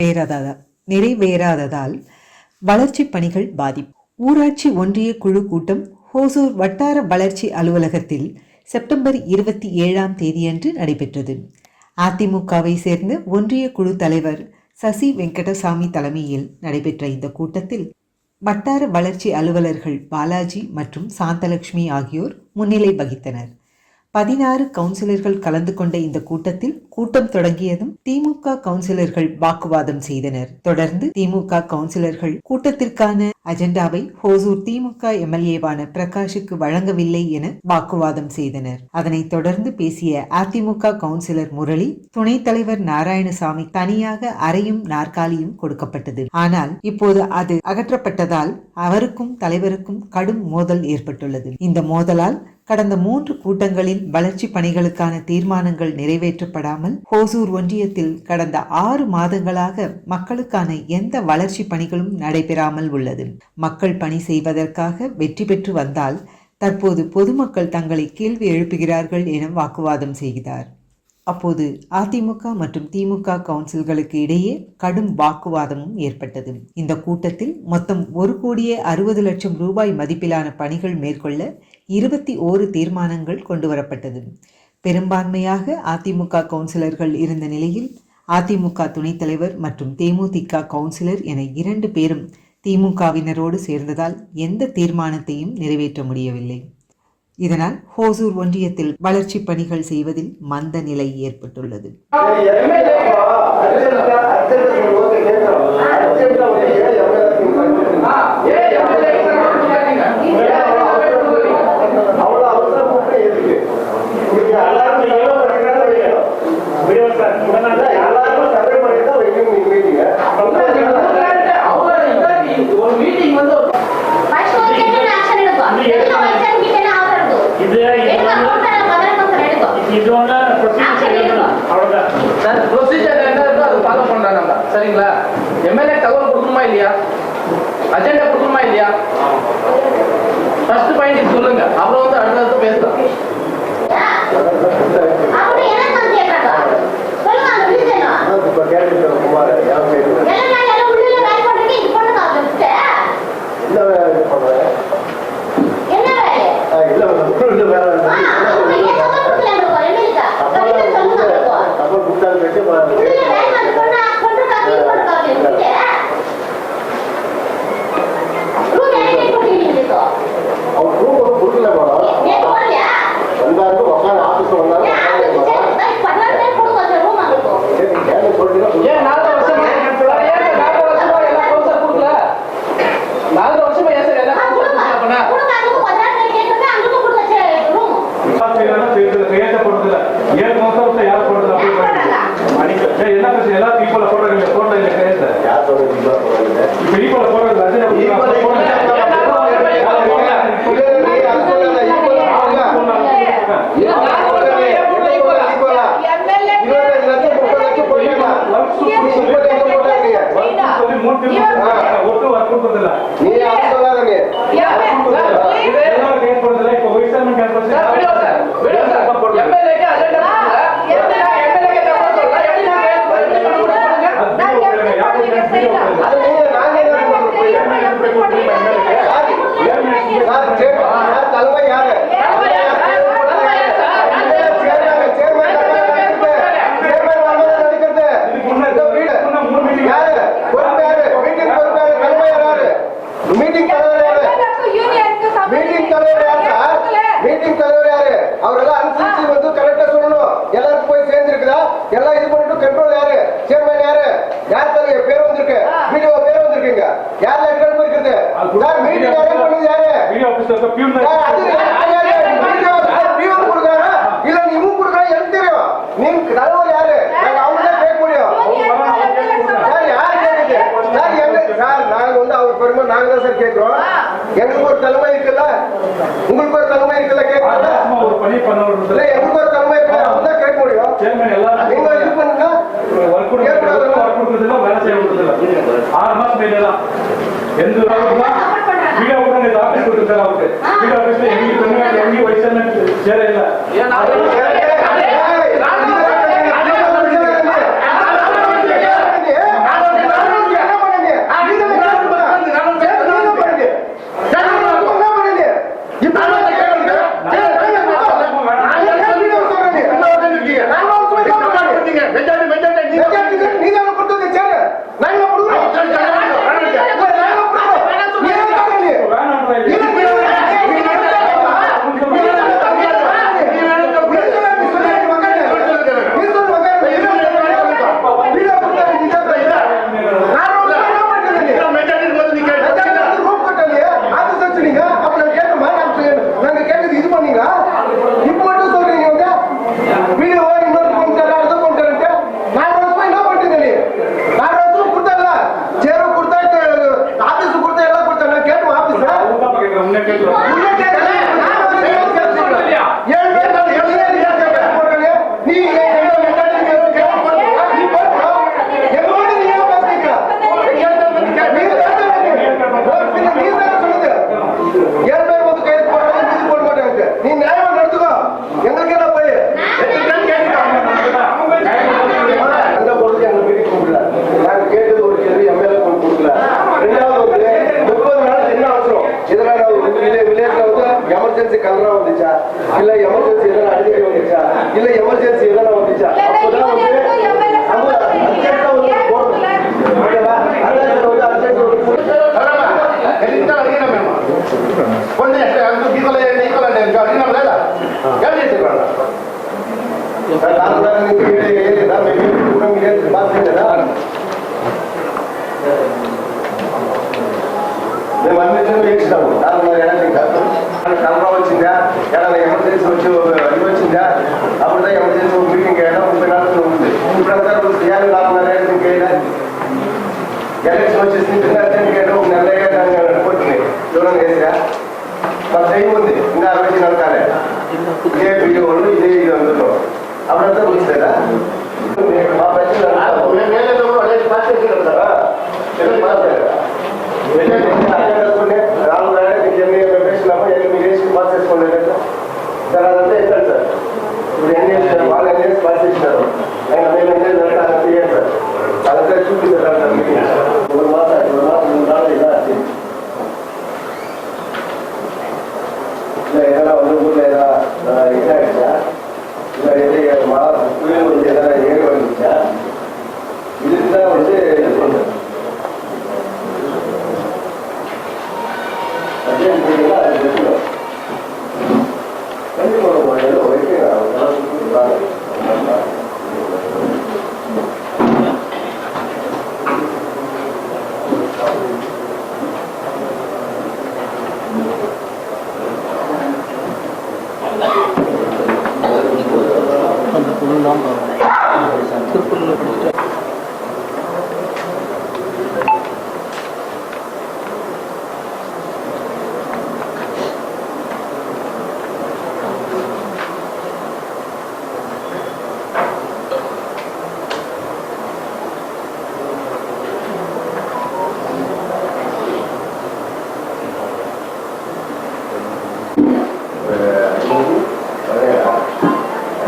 நிறைவேறாததா நிறைவேறாததால் வளர்ச்சி பணிகள் பாதிப்பு. ஊராட்சி ஒன்றிய குழு கூட்டம் ஹோசூர் வட்டார வளர்ச்சி அலுவலகத்தில் செப்டம்பர் இருபத்தி ஏழாம் தேதியன்று நடைபெற்றது. அதிமுகவை சேர்ந்த ஒன்றிய குழு தலைவர் சசி வெங்கடசாமி தலைமையில் நடைபெற்ற இந்த கூட்டத்தில் வட்டார வளர்ச்சி அலுவலர்கள் பாலாஜி மற்றும் சாந்தலட்சுமி ஆகியோர் முன்னிலை வகித்தனர். பதினாறு கவுன்சிலர்கள் கலந்து கொண்ட இந்த கூட்டத்தில் கூட்டம் தொடங்கியதும் திமுக கவுன்சிலர்கள் வாக்குவாதம் செய்தனர். தொடர்ந்து திமுக கவுன்சிலர்கள் கூட்டத்திற்கான அஜெண்டாவை ஹோசூர் திமுக எம்எல்ஏவான பிரகாஷுக்கு வழங்கவில்லை என வாக்குவாதம் செய்தனர். அதனைத் தொடர்ந்து பேசிய அதிமுக கவுன்சிலர் முரளி துணைத் தலைவர் நாராயணசாமி தனியாக அறையும் நாற்காலியும் கொடுக்கப்பட்டது. ஆனால் இப்போது அது அகற்றப்பட்டதால் அவருக்கும் தலைவருக்கும் கடும் மோதல் ஏற்பட்டுள்ளது. இந்த மோதலால் கடந்த மூன்று கூட்டங்களில் வளர்ச்சி பணிகளுக்கான தீர்மானங்கள் நிறைவேற்றப்படாமல் ஹோசூர் ஒன்றியத்தில் கடந்த ஆறு மாதங்களாக மக்களுக்கான எந்த வளர்ச்சி பணிகளும் நடைபெறாமல் உள்ளது. மக்கள் பணி செய்வதற்காக வெற்றி பெற்று வந்தால் தற்போது பொதுமக்கள் தங்களை கேள்வி எழுப்புகிறார்கள் என வாக்குவாதம் செய்கிறார். அப்போது அதிமுக மற்றும் திமுக கவுன்சில்களுக்கு இடையே கடும் வாக்குவாதமும் ஏற்பட்டது. இந்த கூட்டத்தில் மொத்தம் ஒரு கோடியே அறுபது லட்சம் ரூபாய் மதிப்பிலான பணிகள் மேற்கொள்ள இருபத்தி ஓரு தீர்மானங்கள் கொண்டுவரப்பட்டது. பெரும்பான்மையாக அதிமுக கவுன்சிலர்கள் இருந்த நிலையில் அதிமுக துணைத் தலைவர் மற்றும் தேமுதிக கவுன்சிலர் என இரண்டு பேரும் திமுகவினரோடு சேர்ந்ததால் எந்த தீர்மானத்தையும் நிறைவேற்ற முடியவில்லை. இதனால் ஹோசூர் ஒன்றியத்தில் வளர்ச்சிப் பணிகள் செய்வதில் மந்த நிலை ஏற்பட்டுள்ளது. கொடுக்கணுமா இல்லையா? அஜெண்டா கொடுக்கணுமா இல்லையா? ஃபர்ஸ்ட் பாயிண்ட் சொல்லுங்க. அப்புறம் வந்து அடுத்தடுத்து பேசலாம். தான் சார் கேட்கிறோம் எங்களுக்கு ஒரு தலைமை இருக்குல்ல? உங்களுக்கு ஒரு தலைமை இருக்குல்ல கேட்கல ஒரு பணி இல்ல எங்களுக்கு ஒரு தலைமை இருக்குல்ல? அவங்க கேட்க முடியும். நீங்க இது பண்ணுங்க. ஆறு மாசம் எந்த வீடியோ கூட இந்த ஆபீஸ் கொடுத்துருக்காரு அவருக்கு. வீடியோ ஆபீஸ்ல எங்கேயும் எங்கேயும் வயசான சேர இல்ல. எமர்ஜென்சி கலரா வந்துச்சா? இல்ல எமர்ஜென்சி எதனா அடிக்கடி வந்துச்சா? இல்ல எமர்ஜென்சி కలరా వచ్చిందా ఏదైనా ఎమర్జెన్సీ వచ్చి అది వచ్చిందా అప్పుడుదా ఎమర్జెన్సీ ఒక మీటింగ్ అయినా ముప్పై నాలుగు ఉంది ఇప్పుడు అంతా చేయాలి నాలుగున్నర ఏళ్ళు ఇంకేదా ఎలక్షన్ వచ్చేసి నిన్న అర్జెంట్గా ఒక నెల దాన్ని అనుకుంటున్నాయి దూరం వేసిరా మా టైం ఉంది ఇంకా అరవై నడకాలే ఇదే వీడియో వాళ్ళు ఇదే ఇది అందులో అప్పుడంతా గుర్తులేదా మా ప్రశ్న రాము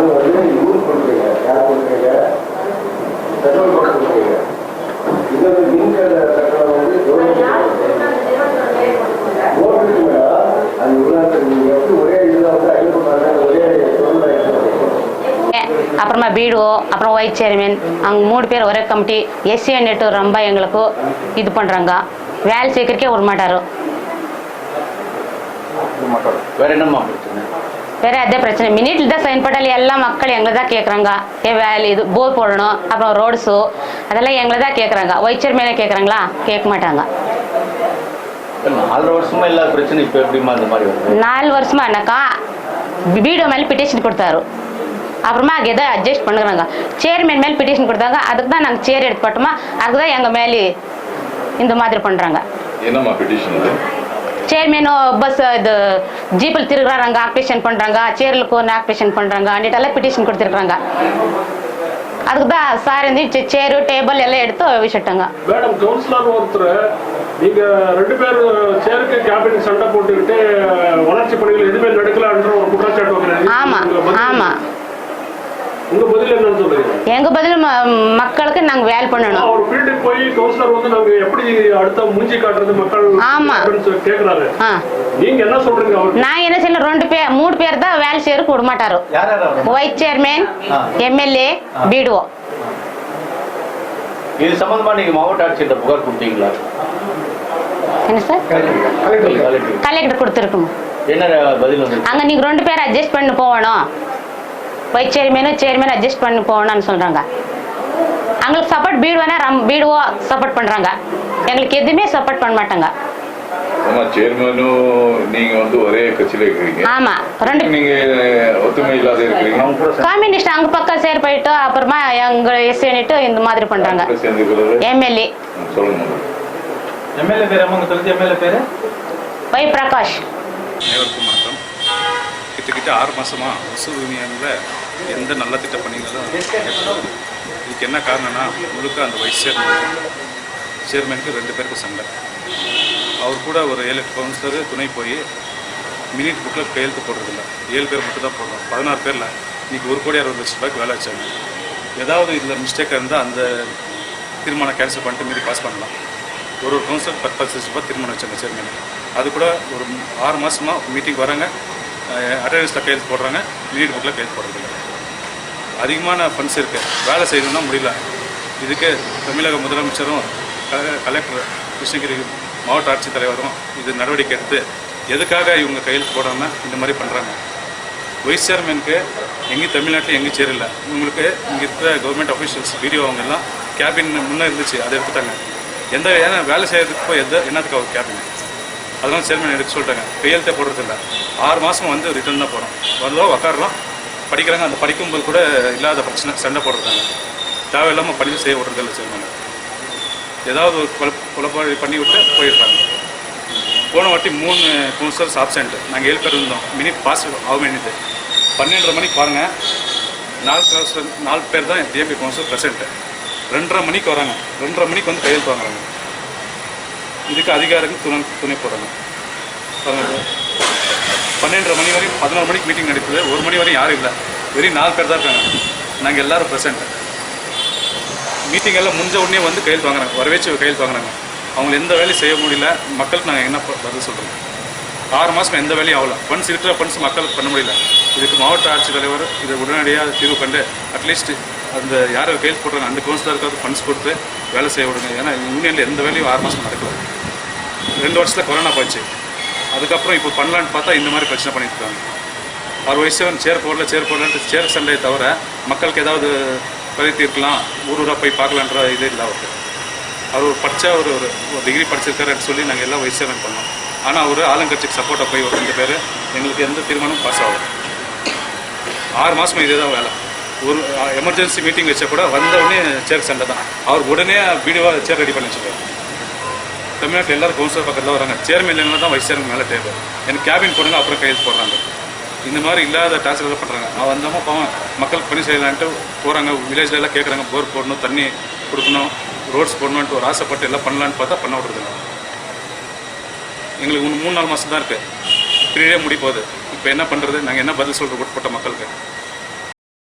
அது வந்து இவரு கொடுக்குறீங்க யார் கொடுக்குறீங்க பெட்ரோல் பங்க் கொடுக்குறீங்க இது வந்து மின்கல பெட்ரோல் வந்து ஓட்டுக்கு மேடம் அது உள்ள நீங்க எப்படி ஒரே இதுல வந்து ஐநூறு ரூபாய் ஒரே பொருள் அப்புறமா பிடிஓ அப்புறம் ஒயிட் சேர்மன் அவங்க மூணு பேர் ஒரே கமிட்டி எஸ்சி நெட்டு ரொம்ப எங்களுக்கு இது பண்ணுறாங்க வேலை சீக்கிரக்கே விட மாட்டாரு. வேற என்னம்மா பிரச்சனை? வேற அதே பிரச்சனை. மினிட்ல தான் சைன் பண்ணாలి எல்லா மக்கள் எங்களை தான் கேட்குறாங்க ஏ வேலை இது போர் போடணும். அப்புறம் ரோட்ஸு அதெல்லாம் எங்களை தான் கேட்குறாங்க ஒயிட் சேர்மேனே கேட்குறாங்களா கேட்க மாட்டாங்க. நாலரை வருஷமா இல்லாத பிரச்சனை இப்ப எப்படிமா இந்த மாதிரி வருது? நாலு வருஷமா என்னக்கா? வீடியோ மேலே பிட்டிஷன் கொடுத்தாரு. அப்புறமா அங்கே எதோ அட்ஜஸ்ட் பண்ணுறாங்க. சேர்மேன் மேலே பிட்டிஷன் கொடுத்தாங்க. அதுக்கு தான் நாங்கள் சேர் எடுத்து போட்டோமா அதுக்கு தான் எங்கள் மேலே இந்த மாதிரி பண்ணுறாங்க என்னம்மா பெட்டிஷன் அது சேர்மேனு பஸ் இது ஜீப்பில் திருக்குறாங்க ஆப்ரேஷன் பண்ணுறாங்க சேருக்கு ஒன்று ஆப்ரேஷன் பண்ணுறாங்க அன்னிட்டெல்லாம் பிட்டிஷன் கொடுத்துருக்குறாங்க. அதுக்கு தான் சார் வந்து சேரு டேபிள் எல்லாம் எடுத்து வச்சுட்டாங்க மேடம் கவுன்சிலர் ஒருத்தர் நீங்க ரெண்டு பேர் சேர்க்கை கேபின் சண்டை போட்டுக்கிட்டு வளர்ச்சி பணிகள் எதுவுமே நடக்கலன்ற ஒரு குற்றச்சாட்டு வைக்கிறாங்க ஆமாம் உங்க பதில் ஆமாம் உங்க பதில் என்னன்னு சொல்றீங்க எங்கள் பதில் ம- மக்களுக்கு நாங்கள் வேலை பண்ணணும். அவர் ஃபீல்டுக்கு போய் கவுன்சிலர் வந்து நாங்க எப்படி அடுத்த மூஞ்சி காட்டுறது மக்கள் ஆமா. சொல்லி கேக்குறாரு. ஆ. நீங்க என்ன சொல்றீங்க நான் என்ன செய்யல ரெண்டு பேர் மூணு பேர் தான் வேலை செய்யறதுக்கு விட மாட்டாரு. யார் யார் அவர்? வைஸ் சேர்மேன் எம்எல்ஏ பிடிஓ இது சம்பந்தமா நீங்க மாவட்ட ஆட்சியர்கிட்ட புகார் கொடுத்தீங்களா? என்ன சார்? கலெக்டர். கலெக்டர் கொடுத்துருக்கோம் என்ன பதில் அங்கே நீங்கள் ரெண்டு பேர் அட்ஜஸ்ட் பண்ணி போகணும். வைஸ் சேர்மேனும் சேர்மேன் அட்ஜஸ்ட் பண்ணி போகணும்னு சொல்கிறாங்க அவங்களுக்கு சப்போர்ட் பீடுவானா ரம் பீடுவோ சப்போர்ட் பண்ணுறாங்க எங்களுக்கு எதுவுமே சப்போர்ட் பண்ண மாட்டாங்க. ஆமா சேர்மனும் நீங்க வந்து ஒரே கட்சியில இருக்கிறீங்க. ஆமாம் ரெண்டு நீங்க ஒத்துமை இல்லாத கம்யூனிஸ்ட் அங்கே பக்கம் சேர் போயிட்டு அப்புறமா எங்கள் எஸ்ஏனிட்டு இந்த மாதிரி சேர்ந்துக்கிறது எம்எல்ஏ ம், சொல்லுங்க. எம்எல்ஏ பேர் அம்மா தெரிஞ்ச எம்எல்ஏ பேர்? வை பிரகாஷ். கிட்டத்தட்ட ஆறு மாசமா ஒசூர் யூனியனில் எந்த நல்ல திட்ட பணிகளும் இதுக்கு என்ன காரணம்னா முழுக்க அந்த வைஸ் சேர்மன். சேர்மனுக்கு ரெண்டு பேருக்கு சண்டை. அவர் கூட ஒரு ஏழு எட்டு கவுன்சிலர் துணை போய் மினிட் புக்கில் கையெழுத்து போடுறதில்ல. ஏழு பேர் மட்டும் தான் போடுறோம். பதினாறு பேரில். இன்னைக்கு ஒரு கோடி அறுபது லட்ச ரூபாய்க்கு வேலை வச்சாங்க. ஏதாவது இதில் மிஸ்டேக்காக இருந்தால் அந்த தீர்மானம் கேன்சல் பண்ணிட்டு மீறி பாஸ் பண்ணலாம். ஒரு ஒரு கவுன்சிலர் பத்து பத்து லட்ச ரூபாய் தீர்மானம் வச்சாங்க சேர்மன் அது கூட ஒரு ஆறு மாதமாக மீட்டிங் வராங்க. அட்டண்டன்ஸில் கையெழுத்து போடுறாங்க லீட் புக்கில் கையெழுத்து போடுறதில்ல. அதிகமான ஃபண்ட்ஸ் இருக்குது வேலை செய்யணும்னா முடியல. இதுக்கு தமிழக முதலமைச்சரும் க- கலெக்டர் கிருஷ்ணகிரி மாவட்ட ஆட்சித்தலைவரும் இது நடவடிக்கை எடுத்து எதுக்காக இவங்க கையெழுத்து போடாமல் இந்த மாதிரி பண்ணுறாங்க வைஸ் சேர்மனுக்கு எங்கேயும் தமிழ்நாட்டில் எங்கேயும் சேரல? இவங்களுக்கு இங்கே இருக்கிற கவர்மெண்ட் அஃபீஷியல்ஸ் வீடியோ அவங்க எல்லாம் கேபின் முன்னே இருந்துச்சு அதை எடுத்துட்டாங்க. எந்த ஏன்னா வேலை செய்கிறதுக்கு போய் எந்த என்னத்துக்கு அவர் கேபின் அதெல்லாம் சேர்மன் எடுக்க சொல்லிட்டாங்க கையெழுத்தே போடுறதில்ல. ஆறு மாதம் வந்து ரிட்டர்ன் தான் போகிறோம் வந்தோம் உக்காடுறோம் படிக்கிறாங்க அந்த படிக்கும்போது கூட இல்லாத பிரச்சனை சண்டை போடுறாங்க தேவையில்லாமல் படித்து செய்ய விடுறதில்ல சேர்மன் ஏதாவது ஒரு குழப்ப குழப்பாடு பண்ணி விட்டு போயிடுறாங்க. போன வாட்டி மூணு கவுன்சிலர்ஸ் ஆப்சண்ட் நாங்கள் ஏழு பேர் இருந்தோம். மினிட் பாஸ் ஆக வேண்டியது பன்னெண்டரை மணிக்கு பாருங்கள் நாலு கவுன்சிலர் நாலு பேர் தான் டிஎம்பி கவுன்சிலர் ப்ரெசென்ட்டு ரெண்டரை மணிக்கு வராங்க. ரெண்டரை மணிக்கு வந்து கையெழுத்து வாங்குறாங்க. இதுக்கு அதிகாரிகள் துணை துணை போடுறாங்க பன்னெண்டரை மணி வரையும் பதினோரு மணிக்கு மீட்டிங் நடித்தது ஒரு மணி வரையும் யாரும் இல்லை. வெறும் நாலு பேர் தான் இருக்காங்க. நாங்கள் எல்லாரும் ப்ரெசென்ட் மீட்டிங் எல்லாம் முடிஞ்ச உடனே வந்து கையில் வாங்குறாங்க. வரவேச்சு கையில் வாங்குறாங்க. அவங்கள எந்த வேலையும் செய்ய முடியல. மக்களுக்கு நாங்கள் என்ன பதில் சொல்கிறோம் ஆறு மாதம் எந்த வேலையும் ஆகல. ஃபண்ட்ஸ் இருக்கிற ஃபண்ட்ஸ் மக்களுக்கு பண்ண முடியல. இதுக்கு மாவட்ட ஆட்சித்தலைவர் இதை உடனடியாக தீர்வு கண்டு அட்லீஸ்ட் அந்த யாரோ கையில் போடுறாங்க அந்த கவுன்சிலருக்காவது ஃபண்ட்ஸ் கொடுத்து வேலை செய்ய விடுங்க. ஏன்னா யூனியனில் எந்த வேலையும் ஆறு மாதம் நடக்கல. ரெண்டு வருஷத்தில் கொரோனா போச்சு. அதுக்கப்புறம் இப்போ பண்ணலான்னு பார்த்தா இந்த மாதிரி பிரச்சனை பண்ணிட்டு இருக்காங்க அவர் வயசு சேர் போடல சேர் போடலன்ட்டு சேர் சண்டையை தவிர மக்களுக்கு ஏதாவது குறை தீர்க்கலாம் ஊர் ஊராக போய் பார்க்கலான்ற இது இல்லை அவருக்கு. அவர் ஒரு படித்த ஒரு ஒரு டிகிரி படிச்சிருக்காருன்னு சொல்லி நாங்கள் எல்லாம் வயசு பண்ணோம். ஆனால் அவர் ஆளுங்கட்சிக்கு சப்போர்ட்டாக போய் ஒரு ரெண்டு பேர் எங்களுக்கு எந்த தீர்மானமும் பாஸ் ஆகும் ஆறு மாதம் இதே தான் வேலை. ஒரு எமர்ஜென்சி மீட்டிங் வச்சா கூட வந்த உடனே சேர் சண்டை தான். அவர் உடனே வீடியோவாக சேர் ரெடி பண்ணி வச்சுருக்காரு. தமிழ்நாட்டில் எல்லாரும் கவுன்சிலர் பக்கத்தில் வராங்க. சேர்மன் இல்லைன்னா தான் வைஸ் சேர்மன் மேலே தேவை எனக்கு கேபின் போடுங்க அப்புறம் கையெழுத்து போடுறாங்க. இந்த மாதிரி இல்லாத டார்ச்சர் பண்ணுறாங்க அவன் வந்தாமல் பாவம். மக்களுக்கு பணி செய்யலான்ட்டு போகிறாங்க வில்லேஜ்ல எல்லாம் கேட்குறாங்க போர் போடணும் தண்ணி கொடுக்கணும் ரோட்ஸ் போடணுன்ட்டு ஒரு ஆசைப்பட்டு எல்லாம் பண்ணலான்னு பார்த்தா பண்ண விடுறதுங்க எங்களுக்கு மூணு நாலு மாதம் தான் இருக்குது பீரியடே முடி போகுது. இப்போ என்ன பண்ணுறது நாங்கள் என்ன பதில் சொல்கிறது உட்பட்ட மக்களுக்கு.